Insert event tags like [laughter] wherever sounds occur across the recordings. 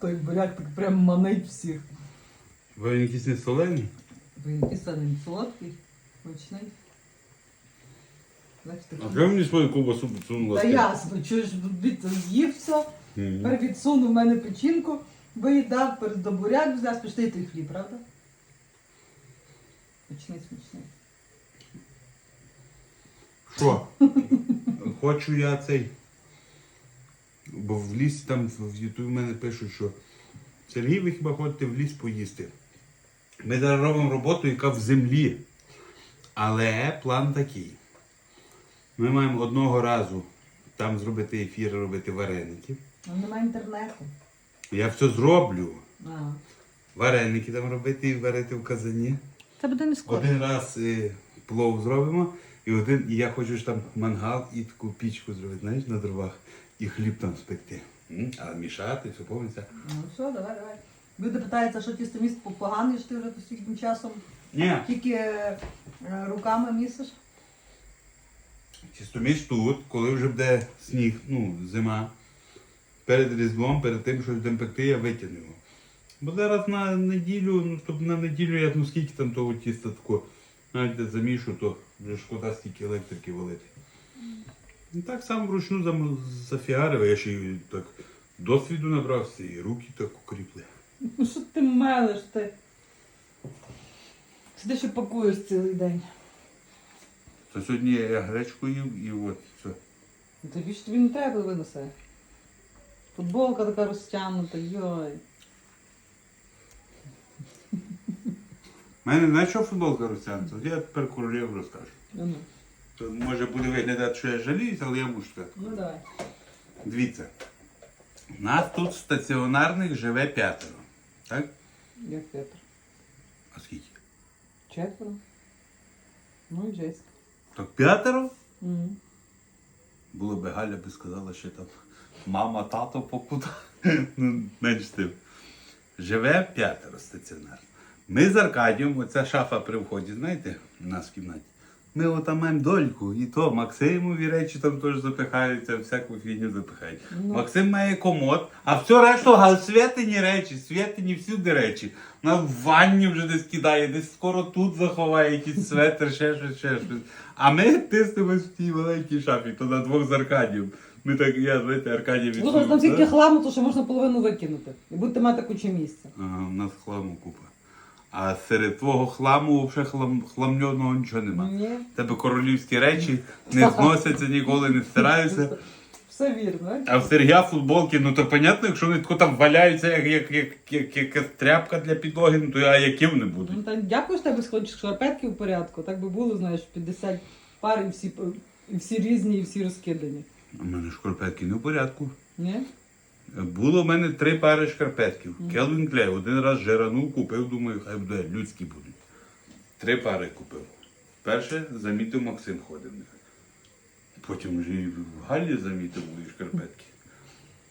Той буряк так прям манить всіх. Ви якісь не солені? Він кислений, солодкий, смачний. Знаєш, А чому мені свою ковбасу підсунула? Та ясно, чуєш, дивіться, з'їв все, тепер відсунув в мене печінку, виїдав, перед до буряк взяв, смачний той хліб, правда? Смачний, смачний. Що? Хочу я цей. Бо в лісі там в Ютубі в мене пишуть, що Сергій, ви хіба ходите в ліс поїсти. Ми зараз робимо роботу, яка в землі. Але план такий. Ми маємо одного разу там зробити ефір, робити вареники. Ну, немає інтернету. Я все зроблю. А. Вареники там робити і варити в казані. Це буде не скоро. Один раз е, плов зробимо, і один, і я хочу ж там мангал і таку пічку зробити, знаєш, на дровах, і хліб там спекти. М? А мішати, все повністю. Ну все, давай, давай. Люди питаються, що тісто міст поганий, що ти вже постійним часом Ні, тільки е, руками місиш. чистоміж тут, коли вже буде сніг, ну, зима, перед різдвом, перед тим, що будемо пекти, я витягну його. Бо зараз на неділю, ну, щоб на неділю я ну скільки там того тіста тако, навіть де замішу, то вже шкода стільки електрики валити. І так само вручну зафігарив, я ще й так досвіду набрався, і руки так укріпли. Ну що ти мелиш ти? Сидиш і пакуєш цілий день. То сьогодні я гречку їв і от все. Ну, Тобі ж тобі не треба винесе. Футболка така розтягнута, йой. У мене знаєш, що футболка розтягнута? Я тепер королів розкажу. То може буде виглядати, що я жаліюсь, але я мушу сказати. ну давай. Дивіться. У нас тут стаціонарних живе п'ятеро. Так? Як Петр. А скільки? Четверо. Ну і Джеська. Так п'ятеро? Угу. Було би Галя би сказала, що там мама, тато покуда. [laughs] ну, менш тим. Живе п'ятеро стаціонарно. Ми з Аркадієм, оця шафа при вході, знаєте, у нас в кімнаті. Ми отам маємо дольку, і то Максимові речі там теж запихаються, всяку фігню запихають. Ну. Максим має комод, а все решту святині речі, святині всюди речі. В ванні вже десь кидає, десь скоро тут заховає якийсь светр, ще щось, ще щось. А ми тиснемось в тій маленькій шафі, то на двох з Аркадієм. Ми так, я, знаєте, Аркадій Ну, там стільки хламу, то що можна половину викинути. І будете мати кучу місця. Ага, у нас хламу купа. А серед твого хламу взагалі хлам, хламльоного нічого нема. Ні. Тебе королівські речі не зносяться, ніколи не стираються. Все вірно. А в Сергія футболки, ну то понятно, якщо вони тако там валяються, як, як, як, як, як, як тряпка для підлоги, ну то а які вони будуть? Ну, та дякую, що тебе сходиш шарпетки в порядку. Так би було, знаєш, 50 пар і всі, і всі різні, і всі розкидані. У мене шкарпетки не в порядку. Ні? Було в мене три пари шкарпетків. Келвін Клей один раз жиранув, купив, думаю, хай буде людські будуть. Три пари купив. Перше замітив Максим ходив. Потім вже і в Галі замітив мої шкарпетки.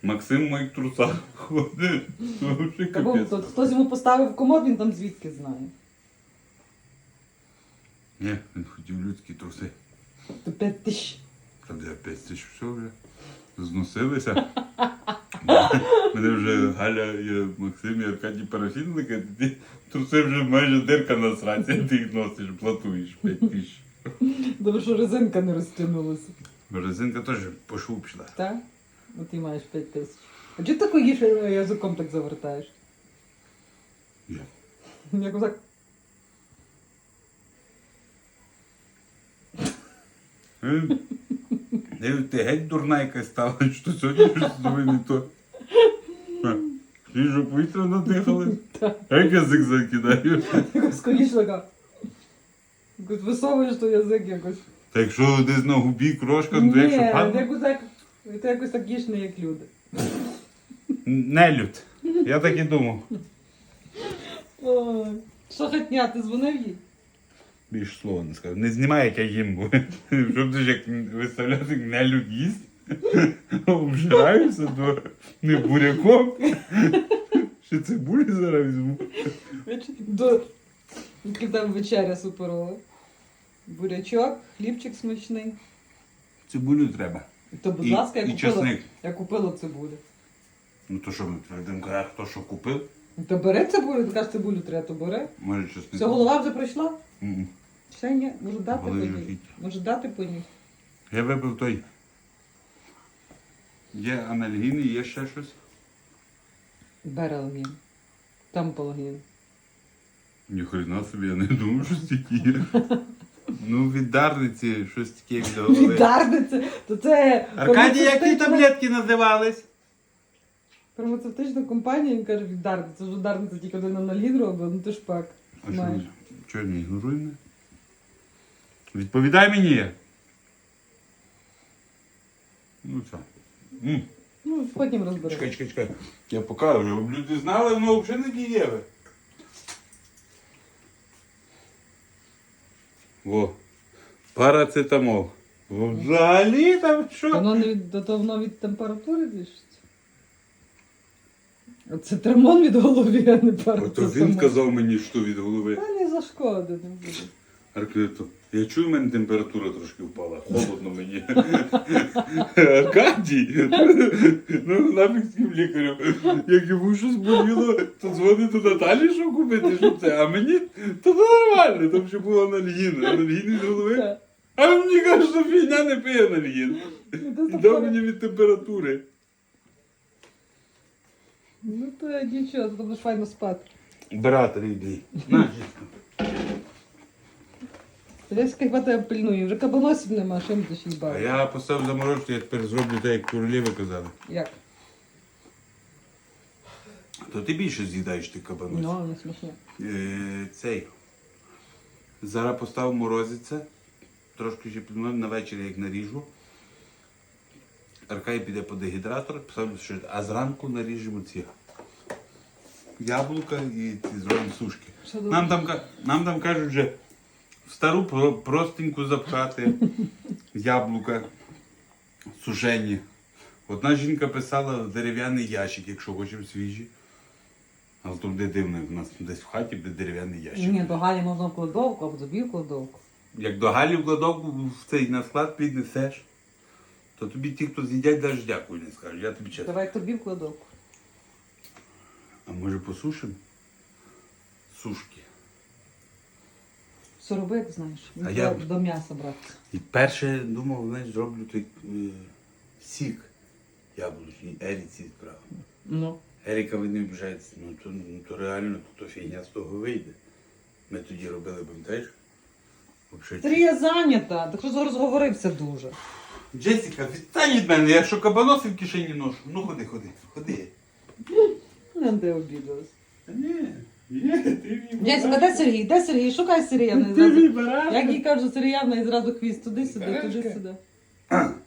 Максим в моїх трусах ходить. Та бо капець. то, хтось йому поставив комод, він там звідки знає. Ні, він хотів людські труси. То 5 тисяч. Та де 5 тисяч все вже. Зносилися. [laughs] [laughs] Мене вже Галя, і Максим і Аркадій Парафін ти труси вже майже дирка на сраці, ти їх носиш, платуєш 5 тисяч. Добре, що резинка не розтягнулася. Резинка теж по пішла. Так? От ти маєш 5 тисяч. А чого ти такою їж язиком так завертаєш? Є. Як так. Е, Ти геть дурна якась стала, що сьогодні щось нове не то. Свіжо повітря надихали. Так. Як язик закидаю? Скоріше така. Якось висовуєш той язик якось. Та якщо десь на губі крошка, то Ні, якщо падає. якось так. Ти якось так їш не як люди. Нелюд. Я так і думав. Ой. Що хотня, ти дзвонив їй? Більш слова не скажу. Не знімай, як я їм буду. [laughs] Щоб ти ж як виставляти як нелюд їсть. Обжираюся до не буряком. Ще цибулі зараз візьму. До... Яка там вечеря суперова. Бурячок, хлібчик смачний. Цибулю треба. То, будь І- ласка, я і купила, часник. я купила цибулю. Ну то що ми будемо казати, хто що купив? То бери цибулю, така ж цибулю треба, то бери. Може не Все, голова вже пройшла? М-м. Ще ні, може дати по ній. жахіть. Може дати по ній. Я випив той. Є анальгіни, є ще щось. Берелгін. Тамполгін. Ніхрена собі, я не думав, що стільки є. [laughs] Ну, від дарниці щось таке від голови. Віддарниця, то це Аркадій, які фармацевтична- таблетки називались? Фармацевтична компанія, він каже, віддарниця. Це ж ударниця тільки один аналін робить, ну ти ж пак. А що, чого не ігноруй мене? Відповідай мені. Ну що? М. Ну, потім розберемо. чекай, чекай. чекай. Я покажу, щоб люди знали, воно взагалі не дієве. Во. Парацетамол. Взагалі там що? Воно не від, то, то воно від температури. А Це тремон від голови, а не Ото парацетамол. він казав мені, що від голови. Та не зашкоди не буде. Аркадій, я чую, в мене температура трошки впала. Холодно мені. [laughs] Аркадій, ну нафіг з ким лікарем. Як йому щось боліло, то дзвони до Наталі, щоб купити, щоб це. А мені то нормально, там ще було анальгін. Анальгін від голови. А мені каже, що фігня не пиє анальгін. Ну, І дав мені від температури. Ну то нічого, то будеш файно спати. Брат рідний. На, Десь хватає пильнує, вже кабаносів нема, що ми ще А я поставив заморозку, я тепер зроблю так, як королеви казали. Як? То ти більше з'їдаєш ти кабаносів. Ну, не смішно. Е, цей. Зараз поставив морозиться. Трошки ще підмив на вечір, як наріжу. Аркай піде по дегідратор, поставлю що, а зранку наріжемо ці яблука і ці зробимо сушки. Що? Нам там, ка- нам там кажуть, вже в стару простеньку запхати [laughs] яблука сушені. Одна жінка писала дерев'яний ящик, якщо хочемо свіжі. Але то буде дивно, у нас десь в хаті буде дерев'яний ящик. Ні, до Галі можна в кладовку, або тобі в кладовку. Як до Галі в кладовку в цей на склад піднесеш, то тобі ті, хто з'їдять, навіть дякую не скажуть. Я тобі чесно. Давай тобі в кладовку. А може посушимо? Сушки. Все знаєш. А я- До м'яса брати. І перше думав, знаєш, зроблю той е, сік яблучний, Еріці справа. Ну. Еріка ви не обіжається, ну то, ну то реально то, то фігня з того вийде. Ми тоді робили, пам'ятаєш? Вообще, Сергія зайнята, так що розговорився дуже. Джесіка, відстань від мене, я що кабаноси в кишені ношу. Ну ходи, ходи, ходи. Не де обідалась. Та ні, ні, ти Джесіка, де Сергій? Де Сергій? Шукай Сергія. Ти вибираєш. Як їй кажуть, Сергія вона і зразу хвіст туди-сюди, туди-сюди. [clears throat] [clears throat]